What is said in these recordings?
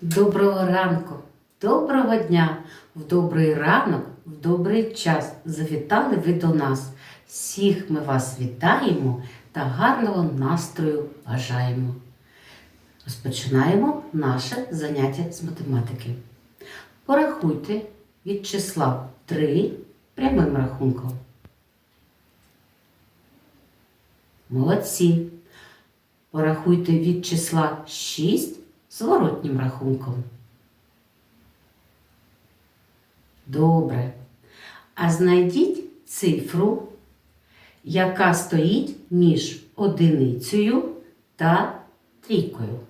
Доброго ранку, доброго дня, в добрий ранок, в добрий час завітали ви до нас. Всіх ми вас вітаємо та гарного настрою бажаємо. Розпочинаємо наше заняття з математики. Порахуйте від числа 3 прямим рахунком. Молодці. Порахуйте від числа 6 зворотнім рахунком. Добре. А знайдіть цифру, яка стоїть між одиницею та трійкою.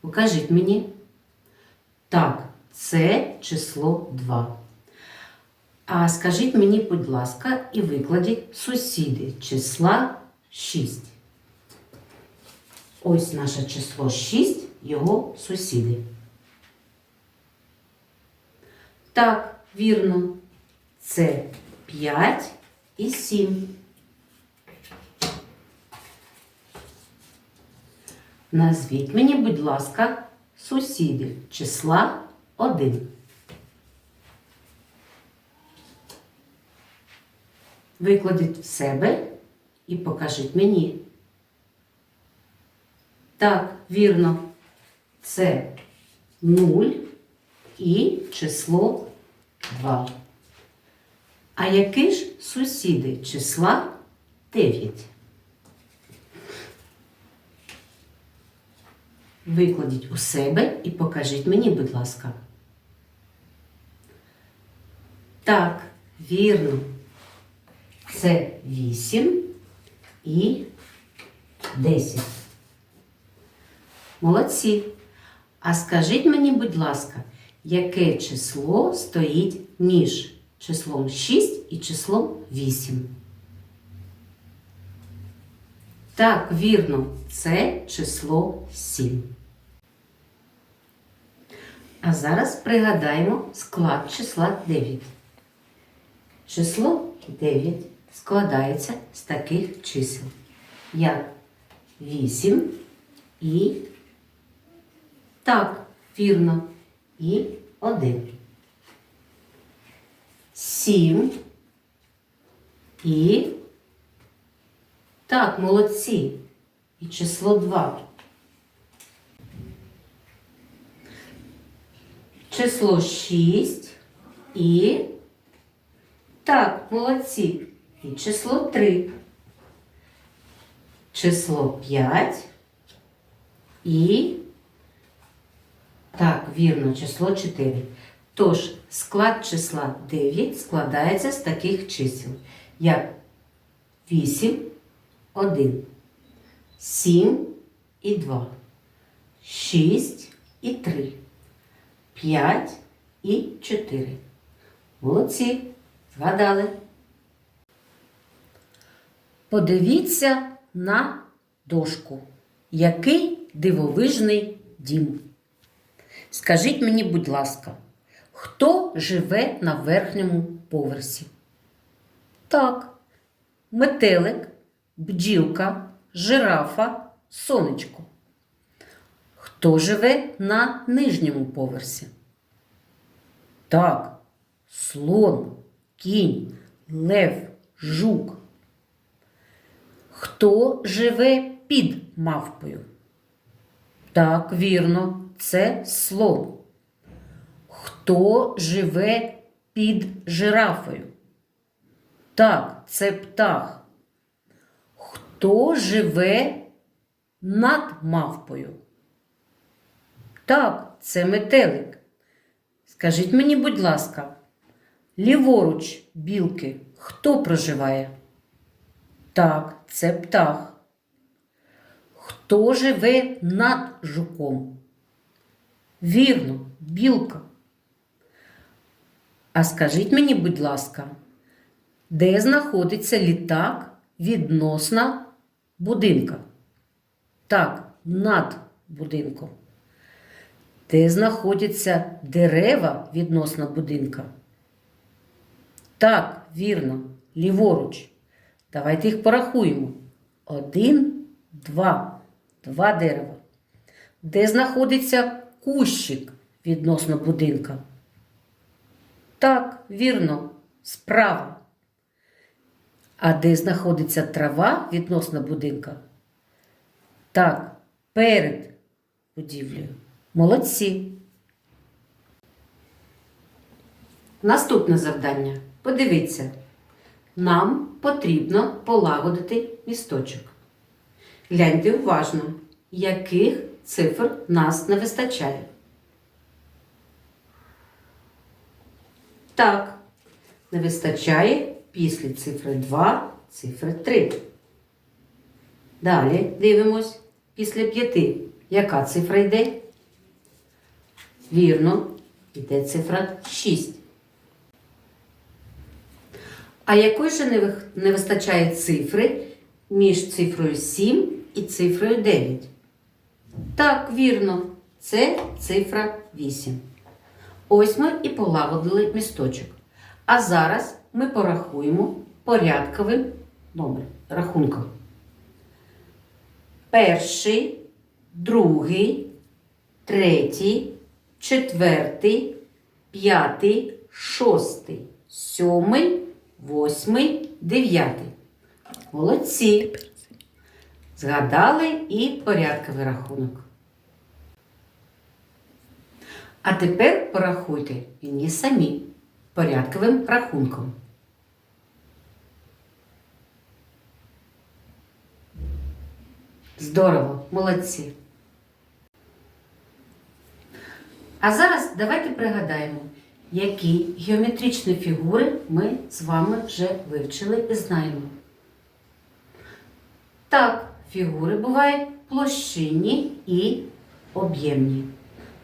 Покажіть мені. Так, це число 2. А скажіть мені, будь ласка, і викладіть сусіди числа 6. Ось наше число 6, його сусіди. Так, вірно. Це 5 і 7. Назвіть мені, будь ласка, сусідів числа 1. Викладіть в себе і покажіть мені. Так, вірно. Це 0 і число 2. А які ж сусіди числа 9? Викладіть у себе і покажіть мені, будь ласка. Так, вірно. Це 8 і 10. Молодці. А скажіть мені, будь ласка, яке число стоїть між числом 6 і числом 8? Так, вірно, це число 7. А зараз пригадаємо склад числа 9. Число 9 складається з таких чисел, як 8 і так, вірно. І один. Сім. І. Так, молодці. І число два. Число шість. І. Так, молодці. І число три. Число п'ять. І. Так, вірно, число 4. Тож, склад числа 9 складається з таких чисел, як 8, 1, 7 і 2, 6 і 3, 5 і 4. Молодці, згадали. Подивіться на дошку. Який дивовижний дім. Скажіть мені, будь ласка, хто живе на верхньому поверсі? Так, метелик, бджілка, жирафа, сонечко. Хто живе на нижньому поверсі? Так, слон, кінь, лев, жук. Хто живе під мавпою? Так, вірно, це слон. Хто живе під жирафою? Так, це птах. Хто живе над мавпою? Так, це метелик. Скажіть мені, будь ласка, ліворуч білки хто проживає? Так, це птах. Хто живе над жуком? Вірно, білка. А скажіть мені, будь ласка, де знаходиться літак відносно будинка? Так, над будинком. Де знаходяться дерева відносно будинка? Так, вірно, ліворуч. Давайте їх порахуємо. Один, два. Два дерева. де знаходиться кущик відносно будинка? Так, вірно, справа. А де знаходиться трава відносно будинка? Так, перед будівлею. Молодці. Наступне завдання. Подивіться. Нам потрібно полагодити місточок. Гляньте уважно, яких цифр нас не вистачає. Так, не вистачає після цифри 2, цифри 3. Далі дивимось після 5. Яка цифра йде? Вірно, йде цифра 6. А якої вих- не вистачає цифри між цифрою 7 і цифрою 9? Так, вірно, це цифра 8. Ось ми і полагодили місточок. А зараз ми порахуємо порядковим номер рахунком. Перший, другий, третій, четвертий, п'ятий, шостий, сьомий, восьмий, дев'ятий. Молодці. Згадали і порядковий рахунок. А тепер порахуйте мені самі порядковим рахунком. Здорово, молодці. А зараз давайте пригадаємо, які геометричні фігури ми з вами вже вивчили і знаємо. Так, фігури бувають площинні і об'ємні.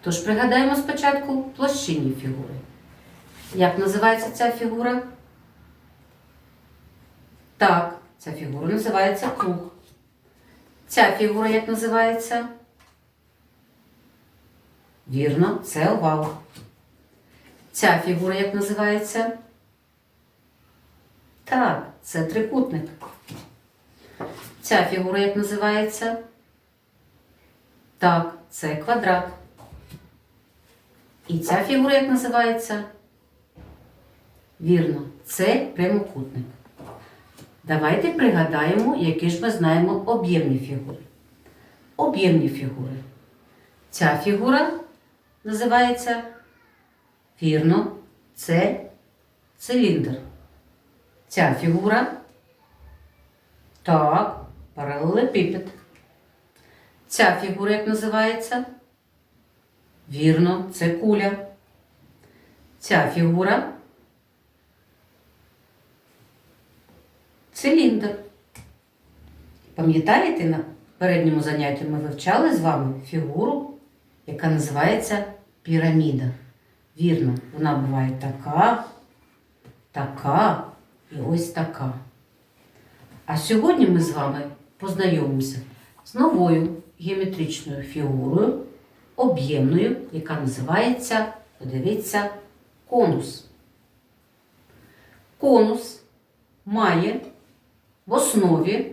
Тож пригадаємо спочатку площинні фігури. Як називається ця фігура? Так, ця фігура називається круг. Ця фігура як називається? Вірно, це овал. Ця фігура як називається? Так, це трикутник. Ця фігура як називається? Так, це квадрат. І ця фігура як називається? Вірно, це прямокутник. Давайте пригадаємо, які ж ми знаємо об'ємні фігури. Об'ємні фігури. Ця фігура називається вірно, це циліндр. Ця фігура так, паралелепіпед. Ця фігура як називається? Вірно, це куля. Ця фігура циліндр. Пам'ятаєте, на передньому занятті ми вивчали з вами фігуру, яка називається піраміда. Вірно, вона буває така, така і ось така. А сьогодні ми з вами познайомимося з новою геометричною фігурою, об'ємною, яка називається, подивіться, конус. Конус має в основі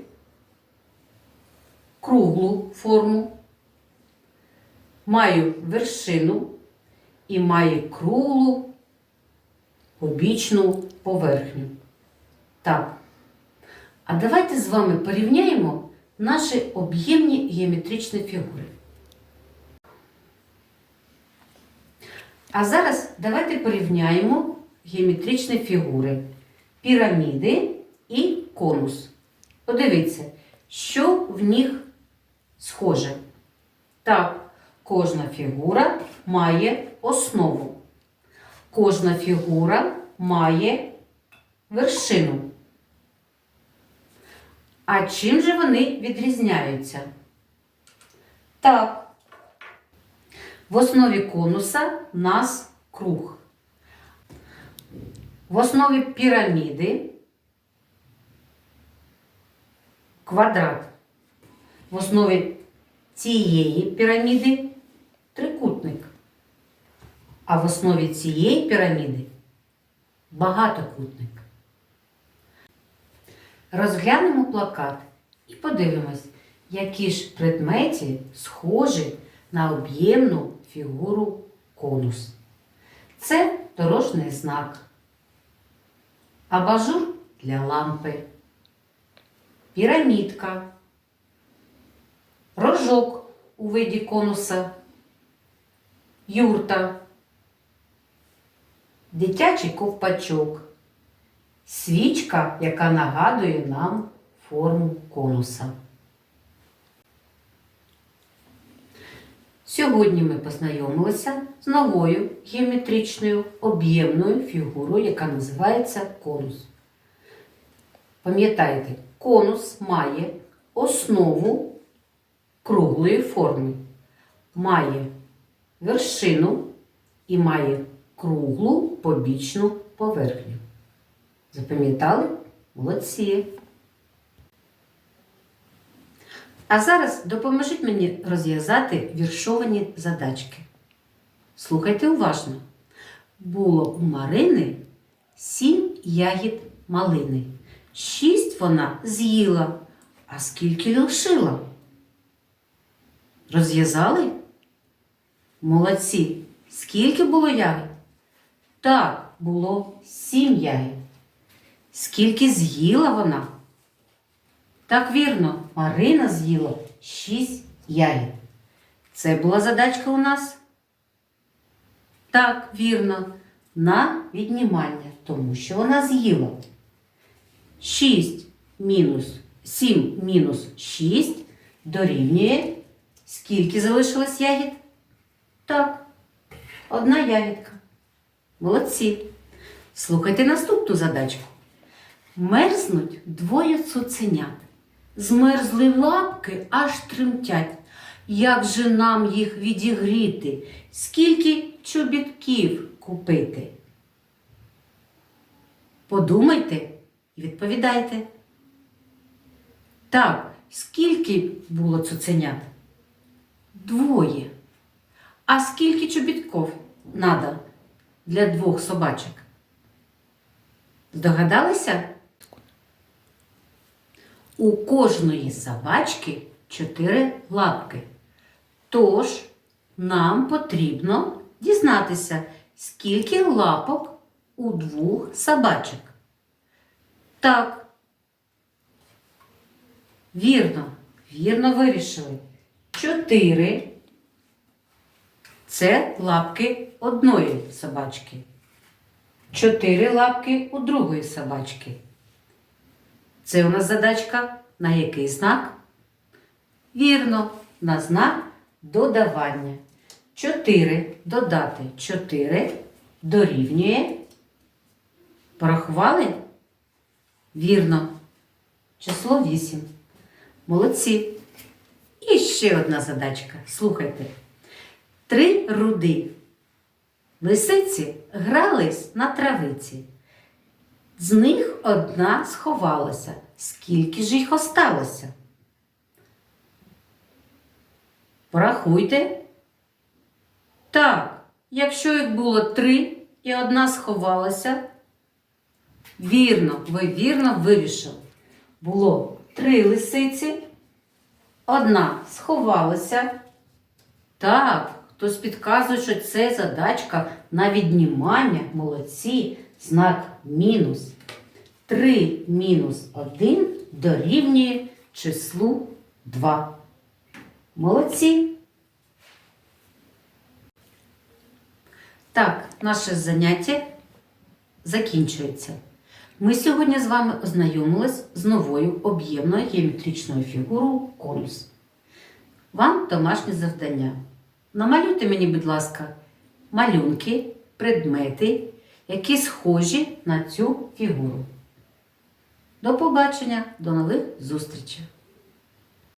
круглу форму, має вершину і має круглу побічну поверхню. Так. А давайте з вами порівняємо наші об'ємні геометричні фігури. А зараз давайте порівняємо геометричні фігури піраміди і конус. Подивіться, що в них схоже. Так, кожна фігура має основу. Кожна фігура має вершину. А чим же вони відрізняються? Так. В основі конуса у нас круг. В основі піраміди квадрат. В основі цієї піраміди трикутник. А в основі цієї піраміди багатокутник. Розглянемо плакат і подивимось, які ж предмети схожі на об'ємну фігуру конус. Це дорожній знак. Абажур для лампи. Пірамідка. Рожок у виді конуса. Юрта. Дитячий ковпачок. Свічка, яка нагадує нам форму конуса. Сьогодні ми познайомилися з новою геометричною об'ємною фігурою, яка називається конус. Пам'ятайте, конус має основу круглої форми, має вершину і має круглу побічну поверхню. Запам'ятали? Молодці! А зараз допоможіть мені розв'язати віршовані задачки. Слухайте уважно. Було у Марини сім ягід малини. Шість вона з'їла, а скільки лишила? Розв'язали? Молодці. Скільки було ягід? Так, було сім ягід. Скільки з'їла вона? Так вірно, Марина з'їла шість ягід. Це була задачка у нас? Так, вірно, на віднімання, тому що вона з'їла. 6 мінус 7 мінус 6 дорівнює. Скільки залишилось ягід? Так, одна ягідка. Молодці. Слухайте наступну задачку. Мерзнуть двоє цуценят. Змерзли лапки, аж тремтять. Як же нам їх відігріти? Скільки чобітків купити? Подумайте і відповідайте. Так, скільки було цуценят? Двоє. А скільки чобітків надо для двох собачок? Здогадалися? У кожної собачки чотири лапки. Тож нам потрібно дізнатися, скільки лапок у двох собачок. Так. Вірно, вірно вирішили. Чотири це лапки одної собачки. Чотири лапки у другої собачки. Це у нас задачка на який знак? Вірно, на знак додавання. 4 додати 4 дорівнює. Порахували? Вірно. Число 8. Молодці. І ще одна задачка. Слухайте. Три руди. Лисиці грались на травиці. З них одна сховалася. Скільки ж їх осталося? Порахуйте. Так, якщо їх було три і одна сховалася. Вірно, ви вірно вирішили. Було три лисиці, одна сховалася. Так, хтось підказує, що це задачка на віднімання молодці, знак мінус. 3 мінус 1 дорівнює числу 2. Молодці. Так, наше заняття закінчується. Ми сьогодні з вами ознайомились з новою об'ємною геометричною фігурою конус. Вам домашнє завдання. Намалюйте мені, будь ласка, малюнки, предмети, які схожі на цю фігуру. До побачення, до нових зустрічей!